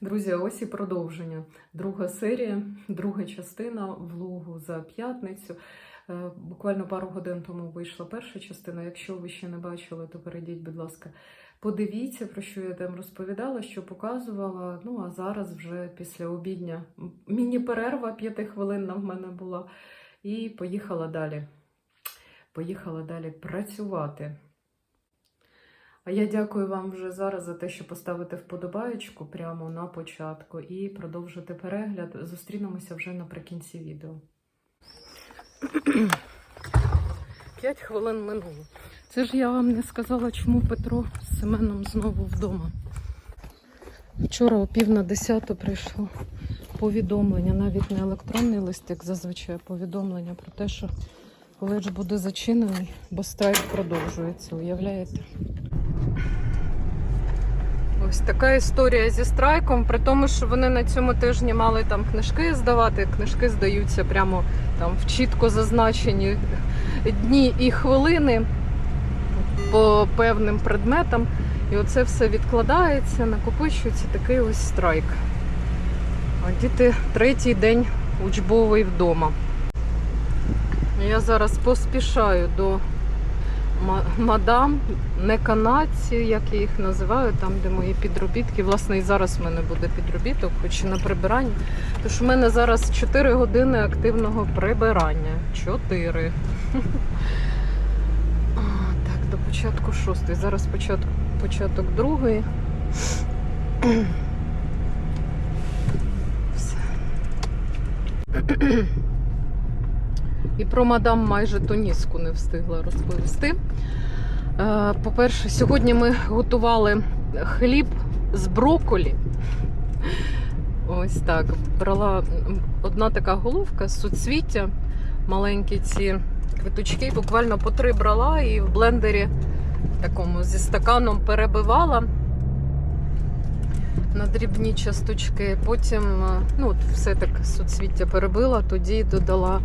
Друзі, ось і продовження. Друга серія, друга частина влогу за п'ятницю. Е, Буквально пару годин тому вийшла перша частина. Якщо ви ще не бачили, то перейдіть, будь ласка, подивіться, про що я там розповідала, що показувала. Ну а зараз вже після обідня міні-перерва п'ятихвилинна в мене була. І поїхала далі. Поїхала далі працювати. А я дякую вам вже зараз за те, що поставите вподобаєчку прямо на початку і продовжите перегляд. Зустрінемося вже наприкінці відео. П'ять хвилин минуло. Це ж я вам не сказала, чому Петро з Семеном знову вдома. Вчора о пів на десяту прийшло повідомлення, навіть не електронний лист, як зазвичай, повідомлення про те, що коледж буде зачинений, бо страйк продовжується, уявляєте? Ось така історія зі страйком, при тому, що вони на цьому тижні мали там книжки здавати. Книжки здаються прямо там в чітко зазначені дні і хвилини по певним предметам. І оце все відкладається, накопичується такий ось страйк. А діти третій день учбовий вдома. Я зараз поспішаю до мадам, не канадці, як я їх називаю, там, де мої підробітки. Власне, і зараз в мене буде підробіток, хоч і на прибиранні. Тож у мене зараз 4 години активного прибирання. 4. Так, до початку шостої. Зараз початок, початок другої. Все. І про мадам майже тоніску не встигла розповісти. Е, По-перше, сьогодні ми готували хліб з броколі. Ось так. Брала одна така головка з суцвіття, маленькі ці квиточки, буквально по три брала і в блендері такому зі стаканом перебивала на дрібні часточки. Потім е, ну, все так суцвіття перебила, тоді додала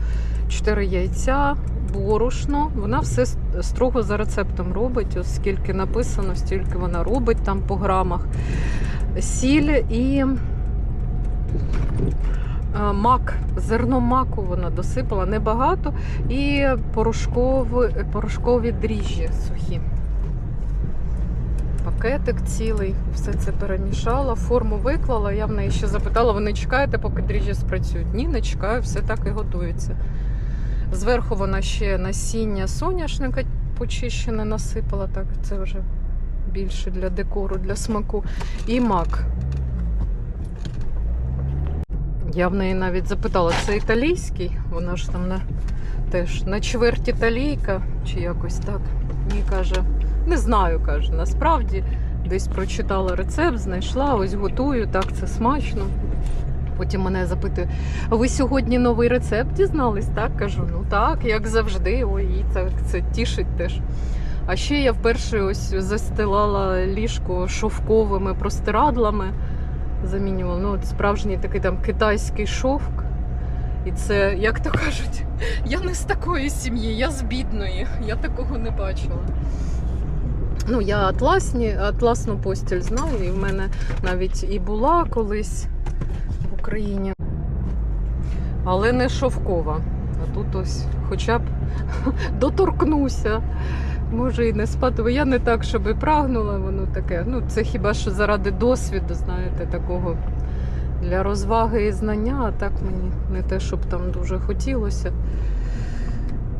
4 яйця, борошно. Вона все строго за рецептом робить. Ось скільки написано, стільки вона робить там по грамах. Сіль і е, мак, зерно маку вона досипала небагато, і порошкові, порошкові дріжджі сухі. Пакетик цілий, все це перемішала, форму виклала. Я в неї ще запитала, ви не чекаєте, поки дріжджі спрацюють? Ні, не чекаю, все так і готується. Зверху вона ще насіння соняшника почищене насипала, так це вже більше для декору, для смаку. І мак. Я в неї навіть запитала, це італійський? Вона ж там на, теж на чверть італійка, чи якось так. Ні, каже, не знаю, каже, насправді. Десь прочитала рецепт, знайшла, ось готую, так це смачно. Потім мене запитує: ви сьогодні новий рецепт дізнались? Так кажу, ну так, як завжди. Ой, і це, це тішить теж. А ще я вперше ось застилала ліжко шовковими простирадлами. Замінювала. Ну, от справжній такий там китайський шовк. І це, як то кажуть, я не з такої сім'ї, я з бідної. Я такого не бачила. Ну, я атласні, атласну постіль знаю, і в мене навіть і була колись в Україні. Але не шовкова. А тут ось хоча б доторкнуся. Може і не спати. Я не так, щоб і прагнула, воно таке. Ну, це хіба що заради досвіду, знаєте, такого для розваги і знання, а так мені не те, щоб там дуже хотілося.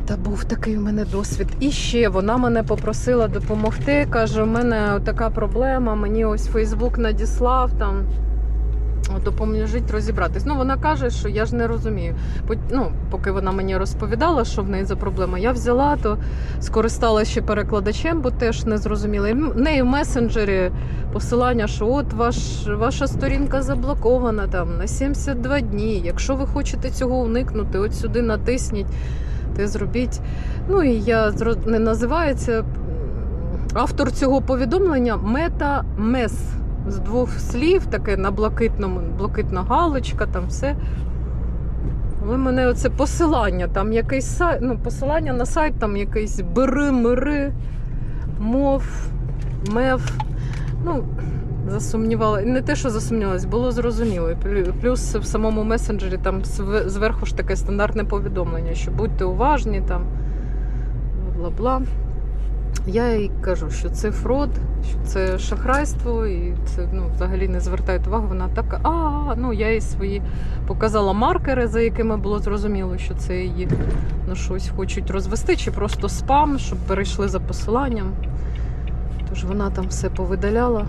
Та був такий в мене досвід. І ще вона мене попросила допомогти. Каже, у мене така проблема, мені ось Фейсбук надіслав там. Допоможіть розібратись. Ну, вона каже, що я ж не розумію. Ну, поки вона мені розповідала, що в неї за проблема, я взяла, то скористалася ще перекладачем, бо теж не зрозуміла. І в неї в месенджері посилання, що от ваш, ваша сторінка заблокована там на 72 дні. Якщо ви хочете цього уникнути, от сюди натисніть, те зробіть. Ну і я не називається автор цього повідомлення Мета Мес з двох слів, таке на блакитному, блакитна галочка, там все. Але мене оце посилання, там якийсь сайт, ну, посилання на сайт, там якийсь бери, мири, мов, мев. Ну, засумнівала. Не те, що засумнівалась, було зрозуміло. Плюс в самому месенджері там зверху ж таке стандартне повідомлення, що будьте уважні там, бла-бла. Я їй кажу, що це фрод, що це шахрайство, і це ну, взагалі не звертають увагу. Вона така, а ну я їй свої показала маркери, за якими було зрозуміло, що це її ну, щось хочуть розвести, чи просто спам, щоб перейшли за посиланням. Тож вона там все повидаляла,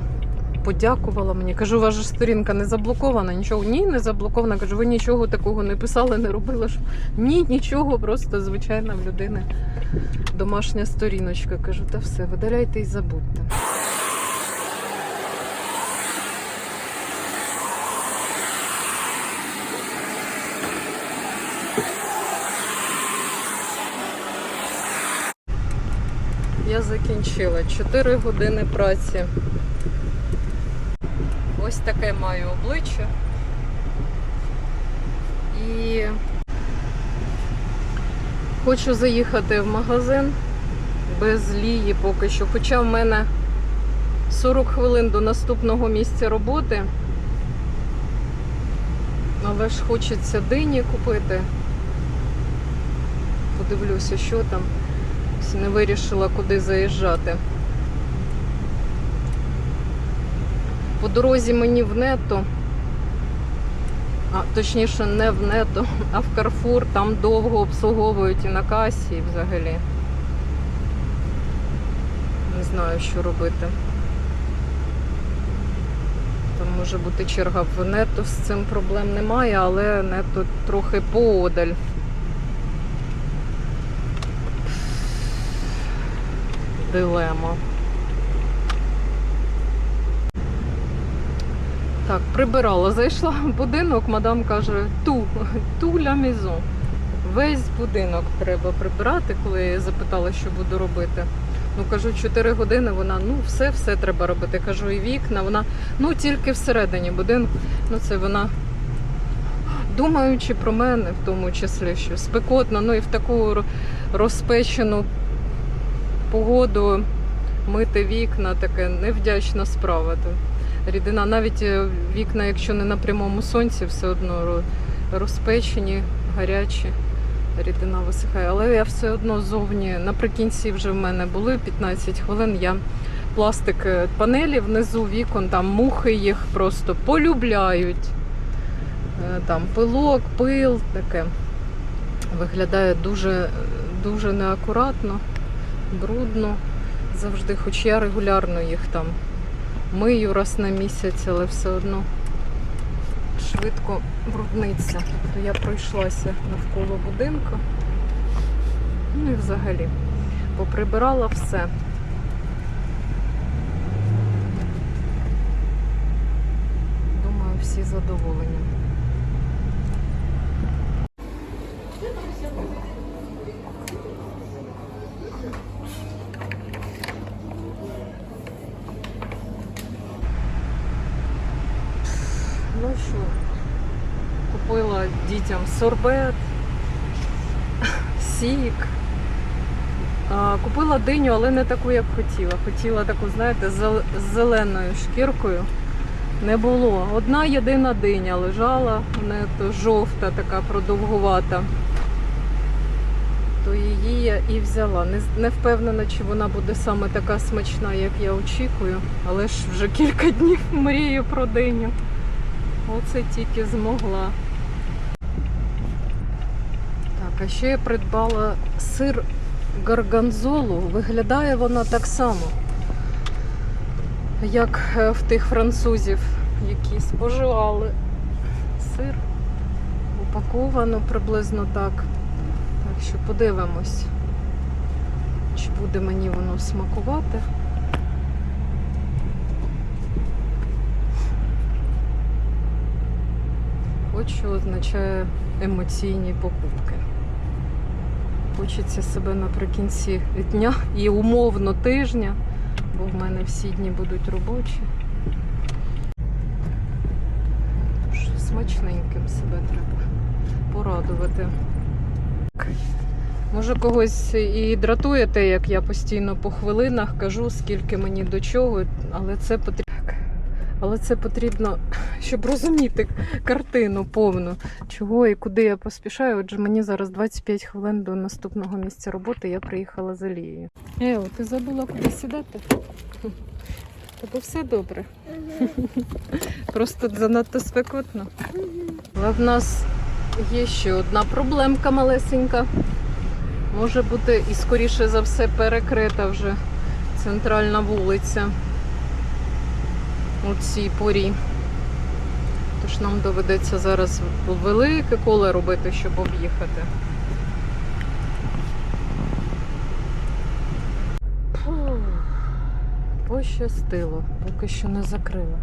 подякувала мені. Кажу, ваша ж сторінка не заблокована, нічого. Ні, не заблокована. Кажу, ви нічого такого не писали, не робили. Що... Ні, нічого, просто звичайна в людини домашня сторіночка. Кажу, та все, видаляйте і забудьте. Я закінчила 4 години праці. Ось таке маю обличчя. І хочу заїхати в магазин без лії поки що. Хоча в мене 40 хвилин до наступного місця роботи. Але ж хочеться дині купити. Подивлюся, що там. Не вирішила, куди заїжджати. По дорозі мені в нето, а точніше не в нето, а в Карфур, там довго обслуговують і на касі, і взагалі. Не знаю, що робити. Там може бути черга в нето, з цим проблем немає, але нето трохи поодаль. Дилема. Так, прибирала. Зайшла в будинок, мадам каже, ту, ту ля мізон. Весь будинок треба прибирати, коли я запитала, що буду робити. Ну, кажу, 4 години вона, ну, все, все треба робити. Кажу, і вікна, вона, ну, тільки всередині будинку. Ну, це вона, думаючи про мене, в тому числі, що спекотно, ну і в таку розпечену погоду мити вікна, таке невдячна справа. Рідина, навіть е, вікна, якщо не на прямому сонці, все одно розпечені, гарячі. Рідина висихає, але я все одно зовні наприкінці вже в мене були 15 хвилин. Я пластик е, панелі внизу вікон, там мухи їх просто полюбляють. Е, Там пилок, пил таке. Виглядає дуже, дуже неакуратно, брудно завжди, хоч я регулярно їх там мию раз на місяць, але все одно швидко брудниця. Тобто я пройшлася навколо будинку. Ну і взагалі поприбирала все. Думаю, всі задоволені. Що, купила дітям сорбет, сік. Купила диню, але не таку, як хотіла. Хотіла таку, знаєте, з зеленою шкіркою. Не було. Одна єдина диня лежала, вона то жовта, така продовгувата. То її я і взяла. Не, не впевнена, чи вона буде саме така смачна, як я очікую, але ж вже кілька днів мрію про диню. Оце тільки змогла. Так, а ще я придбала сир гарганзолу. Виглядає вона так само, як е, в тих французів, які споживали сир. Упаковано приблизно так. Так що подивимось, чи буде мені воно смакувати. Що означає емоційні покупки. Хочеться себе наприкінці дня і умовно тижня, бо в мене всі дні будуть робочі. Тож смачненьким себе треба порадувати. Може когось і дратує те, як я постійно по хвилинах кажу, скільки мені до чого, але це потрібно. Але це потрібно, щоб розуміти картину повну, чого і куди я поспішаю. Отже, мені зараз 25 хвилин до наступного місця роботи. Я приїхала з Алією. Ео, ти забула куди сідати? Тобто все добре. Просто занадто спекотно. Але в нас є ще одна проблемка малесенька. Може бути і скоріше за все перекрита вже центральна вулиця у цій порі. Тож нам доведеться зараз велике коле робити, щоб об'їхати. Пощастило, поки що не закрила.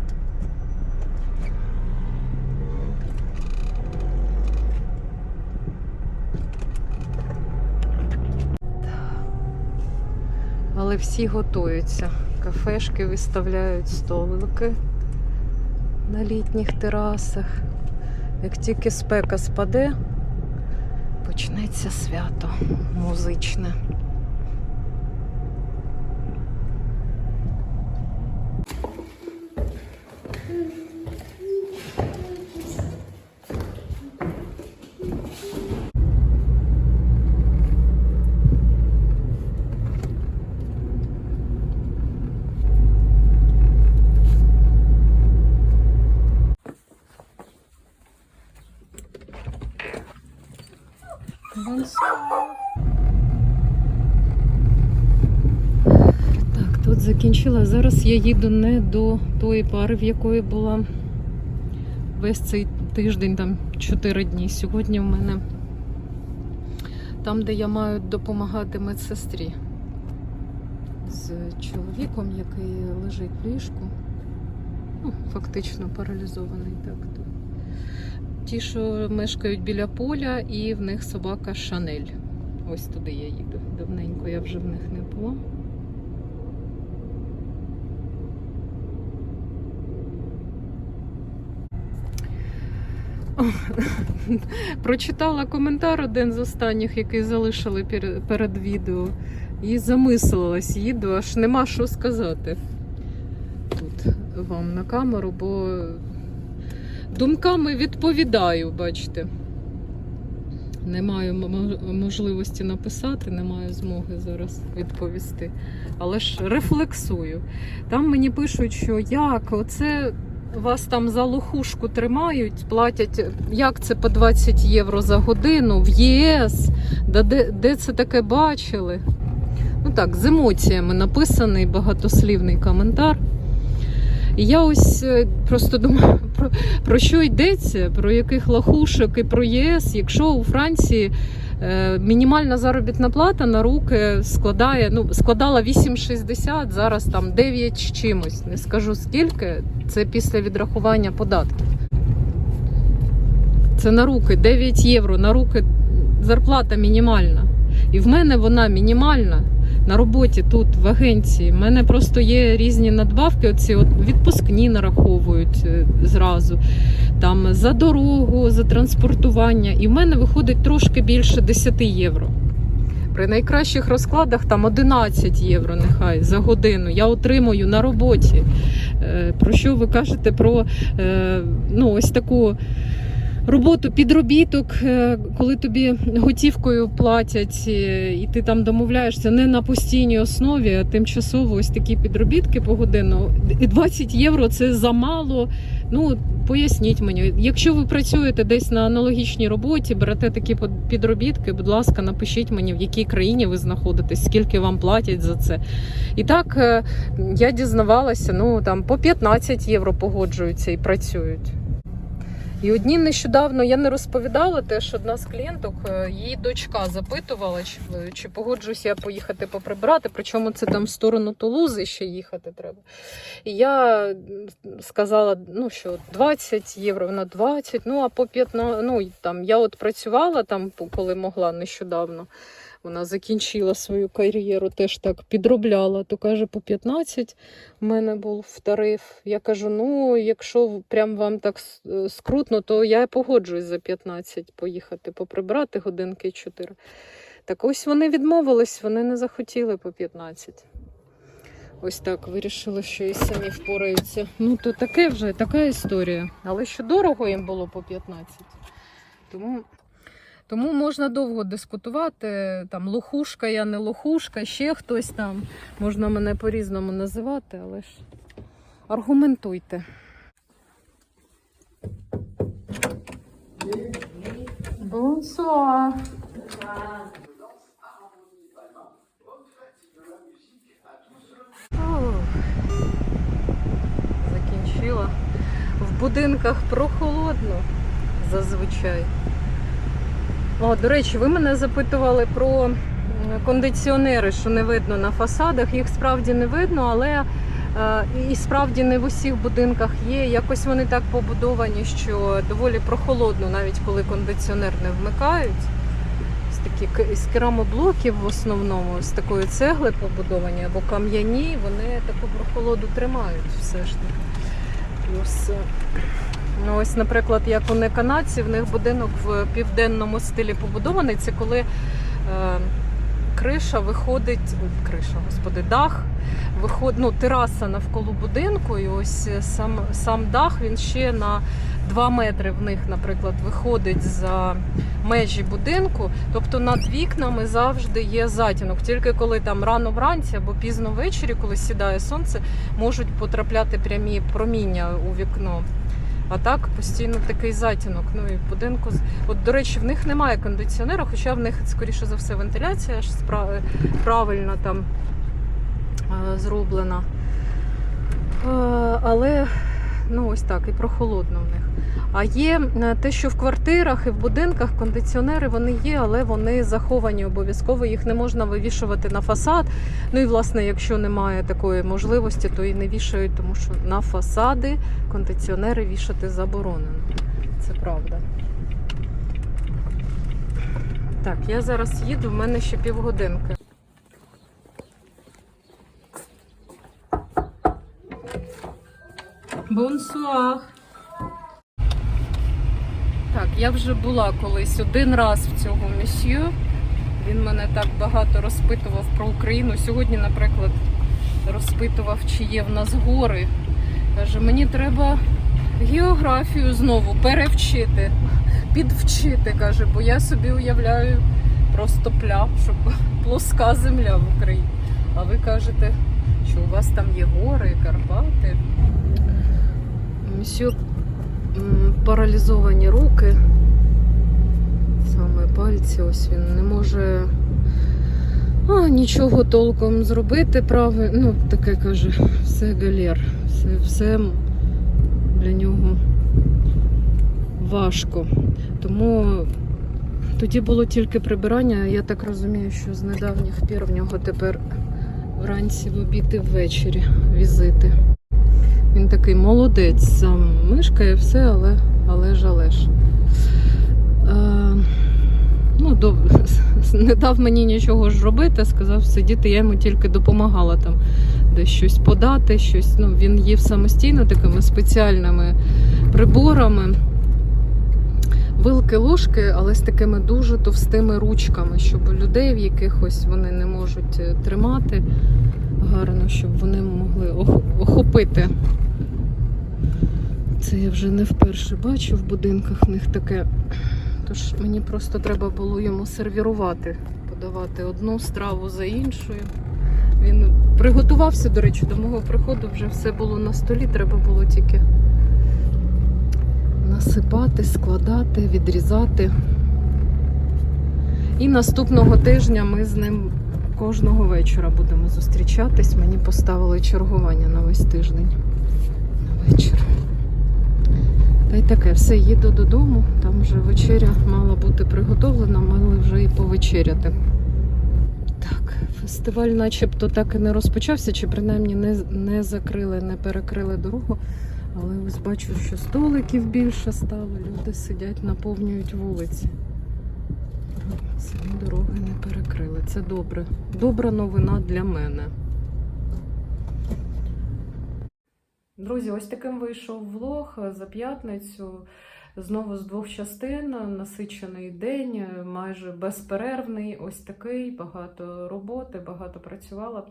Але всі готуються. Кафешки виставляють столики на літніх терасах. Як тільки спека спаде, почнеться свято музичне. Так, закінчила. Зараз я їду не до тої пари, в якої була весь цей тиждень, там 4 дні. Сьогодні в мене там, де я маю допомагати медсестрі з чоловіком, який лежить в ліжку. Ну, фактично паралізований так. то. Ті, що мешкають біля поля, і в них собака Шанель. Ось туди я їду. Давненько я вже в них не була. О, Прочитала коментар один з останніх, який залишили перед відео, і замислилась, їду, аж нема що сказати тут вам на камеру, бо думками відповідаю, бачите. Не маю можливості написати, не маю змоги зараз відповісти. Але ж рефлексую. Там мені пишуть, що як оце вас там за лохушку тримають, платять, як це по 20 євро за годину в ЄС. Да де, де це таке бачили? Ну так, з емоціями написаний багатослівний коментар. І я ось е, просто думаю, про, про що йдеться, про яких лахушок і про ЄС, якщо у Франції мінімальна заробітна плата на руки складає, ну, складала 8,60, зараз там 9 з чимось. Не скажу скільки, це після відрахування податків. Це на руки 9 євро, на руки зарплата мінімальна. І в мене вона мінімальна на роботі тут, в агенції. У мене просто є різні надбавки, оці от відпускні нараховують е, зразу. Там за дорогу, за транспортування. І в мене виходить трошки більше 10 євро. При найкращих розкладах там 11 євро нехай за годину. Я отримую на роботі. Е, Про що ви кажете про е, ну, ось таку роботу підробіток, е, коли тобі готівкою платять, е, і ти там домовляєшся не на постійній основі, а тимчасово ось такі підробітки по годину. І 20 євро це замало. Ну, поясніть мені, якщо ви працюєте десь на аналогічній роботі, берете такі підробітки, будь ласка, напишіть мені, в якій країні ви знаходитесь, скільки вам платять за це. І так е, я дізнавалася, ну там по 15 євро погоджуються і працюють. І одні нещодавно я не розповідала теж одна з клієнток, е, її дочка запитувала, чи, чи погоджуюсь я поїхати поприбирати, причому це там в сторону Тулузи ще їхати треба. І я сказала, ну що 20 євро, вона 20, ну а по 15, ну там я от працювала там, коли могла нещодавно. Вона закінчила свою кар'єру, теж так підробляла, то каже, по 15 у мене був тариф. Я кажу: ну, якщо прям вам так е, скрутно, то я погоджуюсь за 15 поїхати поприбрати годинки 4. Так ось вони відмовились, вони не захотіли по 15. ось так вирішили, що і самі впораються. Ну, то таке вже, така історія. Але що дорого їм було по 15. Тому, тому можна довго дискутувати. Там лохушка, я не лохушка, ще хтось там. Можна мене по-різному називати, але ж аргументуйте. Бонсуар. Ох, Закінчила. В будинках прохолодно зазвичай. О, до речі, ви мене запитували про кондиціонери, що не видно на фасадах. Їх справді не видно, але е, і справді не в усіх будинках є. Якось вони так побудовані, що доволі прохолодно, навіть коли кондиціонер не вмикають. Такі з керамоблоків в основному, з такої цегли побудовані або кам'яні, вони таку прохолоду тримають все ж таки. Плюс, е, ну ось, наприклад, як у неканадців, в них будинок в південному стилі побудований. Це коли е, криша виходить, ой, криша, господи, дах, виход, ну, тераса навколо будинку, і ось е, сам, сам дах він ще на 2 метри в них, наприклад, виходить за межі будинку. Тобто над вікнами завжди є затінок. Тільки коли там рано вранці або пізно ввечері, коли сідає сонце, можуть потрапляти прямі проміння у вікно. А так постійно такий затінок. Ну і в будинку от до речі, в них немає кондиціонера, хоча в них скоріше за все вентиляція ж правильно там зроблена. Е, Але ну ось так, і прохолодно в них. А є те, що в квартирах і в будинках кондиціонери вони є, але вони заховані обов'язково. Їх не можна вивішувати на фасад. Ну і власне, якщо немає такої можливості, то і не вішають, тому що на фасади кондиціонери вішати заборонено. Це правда. Так, я зараз їду, в мене ще півгодинки. Бонсуар. Так, я вже була колись один раз в цього месьє. Він мене так багато розпитував про Україну. Сьогодні, наприклад, розпитував, чи є в нас гори. Каже, мені треба географію знову перевчити, підвчити, каже, бо я собі уявляю просто пляв, щоб плоска земля в Україні. А ви кажете, що у вас там є гори, Карпати. Месьє паралізовані руки. Саме пальці, ось він не може а, нічого толком зробити. Праве, ну, таке каже, все галер, все, все для нього важко. Тому тоді було тільки прибирання. Я так розумію, що з недавніх пір в нього тепер вранці в обід і ввечері візити. Він такий молодець, мишкає все, але, але ж, але ж. Е, ну, доб... не дав мені нічого ж робити, сказав сидіти, я йому тільки допомагала там десь щось подати, щось. Ну, він їв самостійно такими спеціальними приборами. Вилки ложки, але з такими дуже товстими ручками, щоб людей, в якихось вони не можуть е, тримати гарно, щоб вони могли охопити. Це я вже не вперше бачу в будинках в них таке. Тож мені просто треба було йому сервірувати, подавати одну страву за іншою. Він приготувався, до речі, до мого приходу вже все було на столі, треба було тільки насипати, складати, відрізати. І наступного тижня ми з ним кожного вечора будемо зустрічатись. Мені поставили чергування на весь тиждень. На вечір. Та й таке, все, їду додому. Там вже вечеря мала бути приготовлена, мали вже і повечеряти. Так, фестиваль начебто так і не розпочався, чи принаймні не, не закрили, не перекрили дорогу. Але ось бачу, що столиків більше стало, люди сидять, наповнюють вулиці. Самі дороги не перекрили. Це добре. Добра новина для мене. Друзі, ось таким вийшов влог за п'ятницю. Знову з двох частин, насичений день, майже безперервний. Ось такий, багато роботи, багато працювала.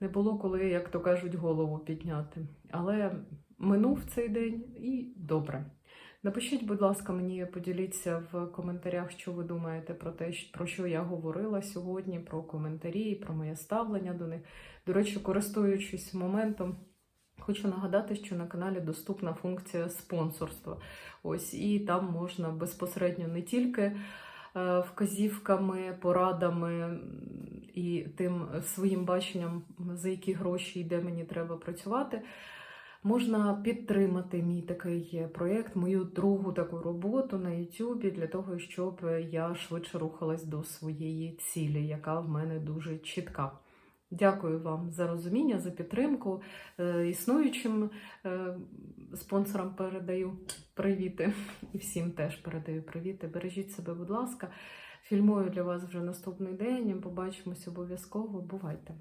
не було коли, як то кажуть, голову підняти. Але минув цей день і добре. Напишіть, будь ласка, мені поділіться в коментарях, що ви думаєте про те, про що я говорила сьогодні, про коментарі, про моє ставлення до них. До речі, користуючись моментом, хочу нагадати, що на каналі доступна функція спонсорства. Ось і там можна безпосередньо не тільки е, вказівками, порадами і тим своїм баченням, за які гроші і де мені треба працювати. Можна підтримати мій такий проєкт, мою другу таку роботу на Ютубі для того, щоб я швидше рухалась до своєї цілі, яка в мене дуже чітка. Дякую вам за розуміння, за підтримку. Е, Існуючим е, спонсорам передаю привіти і всім теж передаю привіти. Бережіть себе, будь ласка. Фільмую для вас вже наступний день. Побачимось обов'язково. Бувайте!